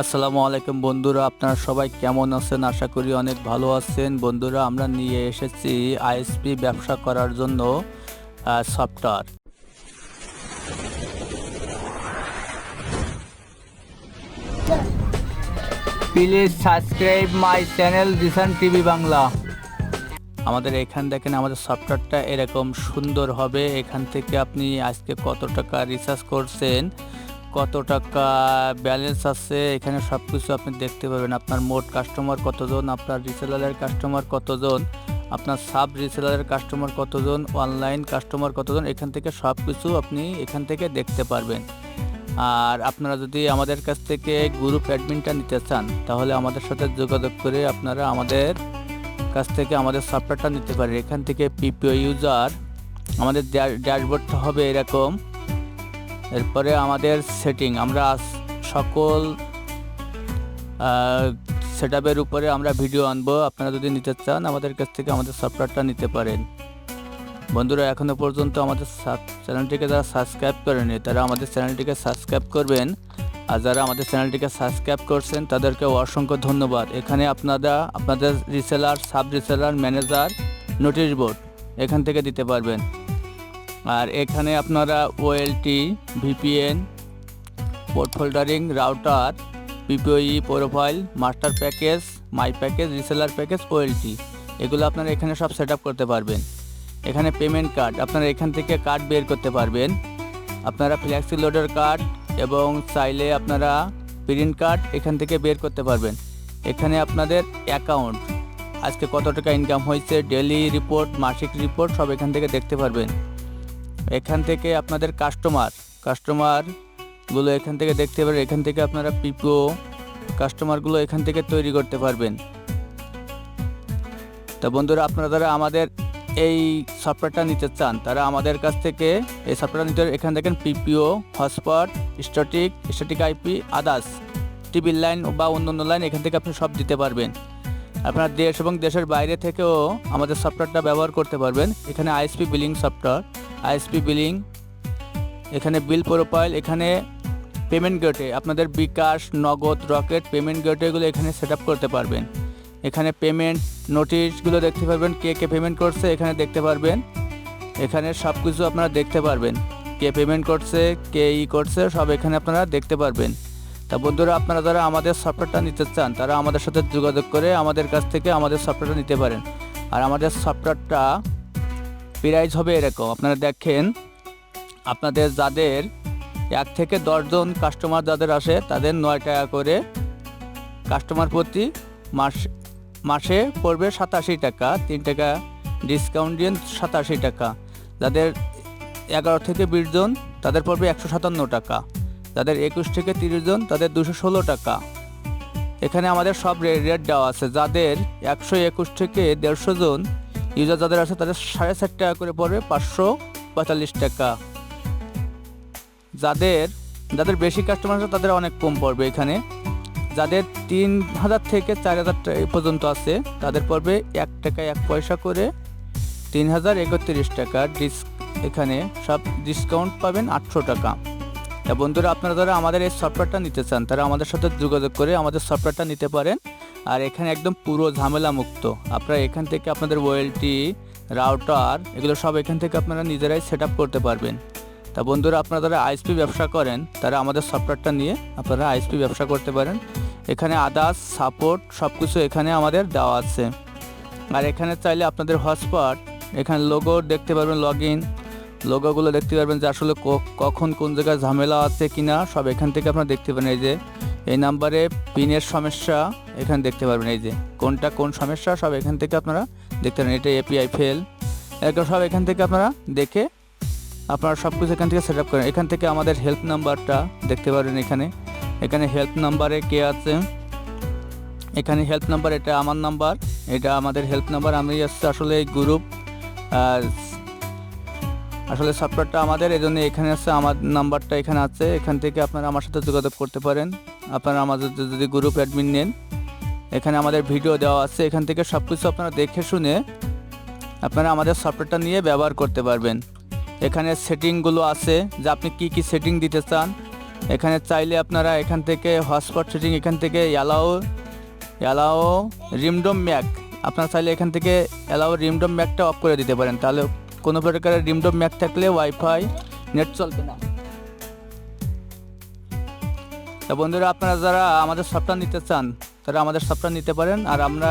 আসসালামু আলাইকুম বন্ধুরা, আপনারা সবাই কেমন আছেন? আশা করি অনেক ভালো আছেন। বন্ধুরা, আমরা নিয়ে এসেছি আইএসপি ব্যবসা করার জন্য software please subscribe my channel Dishan TV Bangla আমাদের এখান দেখেন, আমাদের সফটওয়্যারটা এরকম সুন্দর হবে। এখান থেকে আপনি আজকে কত টাকা রিচার্জ করছেন? কত টাকা ব্যালেন্স আছে? এখানে সব কিছু আপনি দেখতে পাবেন। আপনার মোট কাস্টমার কতজন? আপনার রিসেলারের কাস্টমার কতজন? আপনার সাব রিসেলারের কাস্টমার কতজন? অনলাইন কাস্টমার কতজন? এখান থেকে সব কিছু আপনি এখান থেকে দেখতে পারবেন। আর আপনারা যদি আমাদের কাছ থেকে গ্রুপ অ্যাডমিনটা নিতে চান, তাহলে আমাদের সাথে যোগাযোগ করে আপনারা আমাদের কাছ থেকে আমাদের সফটওয়্যারটা নিতে পারেন। এখান থেকে পিপিও ইউজার আমাদের ড্যাশবোর্ডটা হবে এরকম। এরপরে আমাদের সেটিং আমরা সকল সেট উপরে আমরা ভিডিও আনব। আপনারা যদি নিতে চান, আমাদের কাছ থেকে আমাদের সফটওয়্যারটা নিতে পারেন। বন্ধুরা এখনও পর্যন্ত আমাদের চ্যানেলটিকে যারা সাবস্ক্রাইব করেনি, তারা আমাদের চ্যানেলটিকে সাবস্ক্রাইব করবেন। আর যারা আমাদের চ্যানেলটিকে সাবস্ক্রাইব করছেন, তাদেরকে অসংখ্য ধন্যবাদ। এখানে আপনারা, আপনাদের reseller sub reseller manager notice board এখান থেকে দিতে পারবেন। আর এখানে আপনারা OLT VPN port forwarding router PPPoE profile master package my package reseller package OLT এগুলো আপনারা এখানে সব সেট করতে পারবেন। এখানে পেমেন্ট কার্ড আপনারা এখান থেকে কার্ড বের করতে পারবেন। আপনারা ফ্ল্যাক্সি লোডার কার্ড এবং চাইলে আপনারা প্রিন্ট কার্ড এখান থেকে বের করতে পারবেন। এখানে আপনাদের অ্যাকাউন্ট আজকে কত টাকা ইনকাম হয়েছে ডেলি রিপোর্ট মাসিক রিপোর্ট সব এখান থেকে দেখতে পারবেন। এখান থেকে আপনাদের কাস্টমার কাস্টমারগুলো এখান থেকে দেখতে পারেন, এখান থেকে আপনারা পিপিও কাস্টমারগুলো এখান থেকে তৈরি করতে পারবেন। তা বন্ধুরা, আপনারা যারা আমাদের এই সফটওয়্যারটা নিতে চান, তারা আমাদের কাছ থেকে এই সফটওয়্যার নিতে এখান দেখেন PPPoE hotspot static static IP others TV line বা অন্য অন্য লাইন এখান থেকে আপনি সব দিতে পারবেন। আপনার দেশ এবং দেশের বাইরে থেকেও আমাদের সফটওয়্যারটা ব্যবহার করতে পারবেন। এখানে ISP billing software ISP billing এখানে বিল প্রোফাইল এখানে পেমেন্ট গেটে আপনাদের বিকাশ, নগদ, রকেট পেমেন্ট গেটওয়েগুলো এখানে সেট করতে পারবেন। এখানে পেমেন্ট নোটিশগুলো দেখতে পারবেন, কে কে পেমেন্ট করছে, এখানে দেখতে পারবেন। এখানে সব কিছু আপনারা দেখতে পারবেন। কে পেমেন্ট করছে, কে ই করছে, সব এখানে আপনারা দেখতে পারবেন। তা বন্ধুরা, আপনারা যারা আমাদের সফটওয়্যারটা নিতে চান, তারা আমাদের সাথে যোগাযোগ করে আমাদের কাছ থেকে আমাদের সফটওয়্যারটা নিতে পারেন। আর আমাদের সফটওয়্যারটা প্রাইস হবে এরকম। আপনারা দেখেন, আপনাদের যাদের এক থেকে দশজন কাস্টমার যাদের আসে, তাদের নয় টাকা করে কাস্টমার প্রতি মাস, মাসে পড়বে সাতাশি টাকা, তিন টাকা ডিসকাউন্ট দিয়ে সাতাশি টাকা। যাদের এগারো থেকে বিশ জন, তাদের পড়বে একশো সাতান্ন টাকা। যাদের একুশ থেকে তিরিশ জন, তাদের দুশো ষোলো টাকা। এখানে আমাদের সব রেট দেওয়া আছে। যাদের একশো একুশ থেকে দেড়শো জন ইউজার যাদের আছে তাদের সাড়ে চার টাকা করে পড়বে, পাঁচশো পঁয়তাল্লিশ টাকা। যাদের যাদের বেশি কাস্টমার আছে তাদের অনেক কম পড়বে এখানে। যাদের তিন হাজার থেকে চার হাজার পর্যন্ত আছে, তাদের পড়বে এক টাকা এক পয়সা করে তিন হাজার একত্রিশ টাকা। ডিস, এখানে সব ডিসকাউন্ট পাবেন আটশো টাকা। বন্ধুরা, আপনারা যারা আমাদের এই সফটওয়্যারটা নিতে চান, তারা আমাদের সাথে যোগাযোগ করে আমাদের সফটওয়্যারটা নিতে পারেন। আর এখানে একদম পুরো ঝামেলা মুক্ত আপনারা এখান থেকে আপনাদের ওয়েলটি রাউটার এগুলো সব এখান থেকে আপনারা নিজেরাই সেট করতে পারবেন। তা বন্ধুরা, আপনারা যারা আইএসপি ব্যবসা করেন, তারা আমাদের সফটওয়্যারটা নিয়ে আপনারা আইএসপি ব্যবসা করতে পারেন। এখানে আদার্স সাপোর্ট সব কিছু এখানে আমাদের দেওয়া আছে। আর এখানে চাইলে আপনাদের হটস্পট এখানে লোগো দেখতে পারবেন লগ ইন লোগোগুলো দেখতে পারবেন যে আসলে কখন কোন জায়গায় ঝামেলা আছে কিনা, সব এখান থেকে আপনারা দেখতে পারেন। এই যে এই নাম্বারে পিনের সমস্যা, এখানে দেখতে পারবেন এই যে, কোনটা কোন সমস্যা, সব এখান থেকে আপনারা দেখতে পারেন। এটা এপিআই ফেল এরকম সব এখান থেকে আপনারা দেখে আপনারা সব কিছু এখান থেকে সেট আপ করেন। এখান থেকে আমাদের হেল্প নাম্বারটা দেখতে পারেন এখানে। এখানে হেল্প নাম্বারে কে আছে? এখানে হেল্প নাম্বার এটা আমার নাম্বার এটা আমাদের হেল্প নাম্বার আমি আসলে এই গ্রুপ আসলে সফটওয়্যারটা আমাদের এই জন্য এখানে আছে, আমার নাম্বারটা এখানে আছে। এখান থেকে আপনারা আমার সাথে যোগাযোগ করতে পারেন। আপনারা আমাদের যদি- গ্রুপ অ্যাডমিন নেন, এখানে আমাদের ভিডিও দেওয়া আছে। এখান থেকে সব কিছু আপনারা দেখে শুনে আপনারা আমাদের সফটওয়্যারটা নিয়ে ব্যবহার করতে পারবেন। এখানে সেটিংগুলো আছে, যে আপনি কি কি সেটিং দিতে চান। এখানে চাইলে আপনারা এখান থেকে হটস্পট সেটিং এখান থেকে অ্যালাও অ্যালাও রিমডোম ম্যাক আপনারা চাইলে এখান থেকে অ্যালাও রিমডোম ম্যাকটা অফ করে দিতে পারেন। তাহলে কোনো প্রকারের রিমডোম ম্যাক থাকলে ওয়াইফাই নেট চলবে না। তা বন্ধুরা, আপনারা যারা আমাদের সফটওয়্যার নিতে চান, তারা আমাদের সফটওয়্যার নিতে পারেন। আর আমরা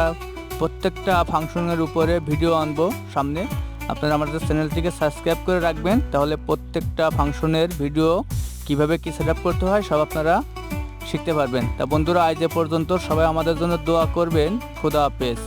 প্রত্যেকটা ফাংশনের উপরে ভিডিও আনব সামনে। আপনারা আমাদের চ্যানেলটিকে সাবস্ক্রাইব করে রাখবেন, তাহলে প্রত্যেকটা ফাংশনের ভিডিও কীভাবে কি সেট করতে হয় সব আপনারা শিখতে পারবেন। তা বন্ধুরা, আজ পর্যন্ত সবাই আমাদের জন্য দোয়া করবেন। খুদা হাফেজ।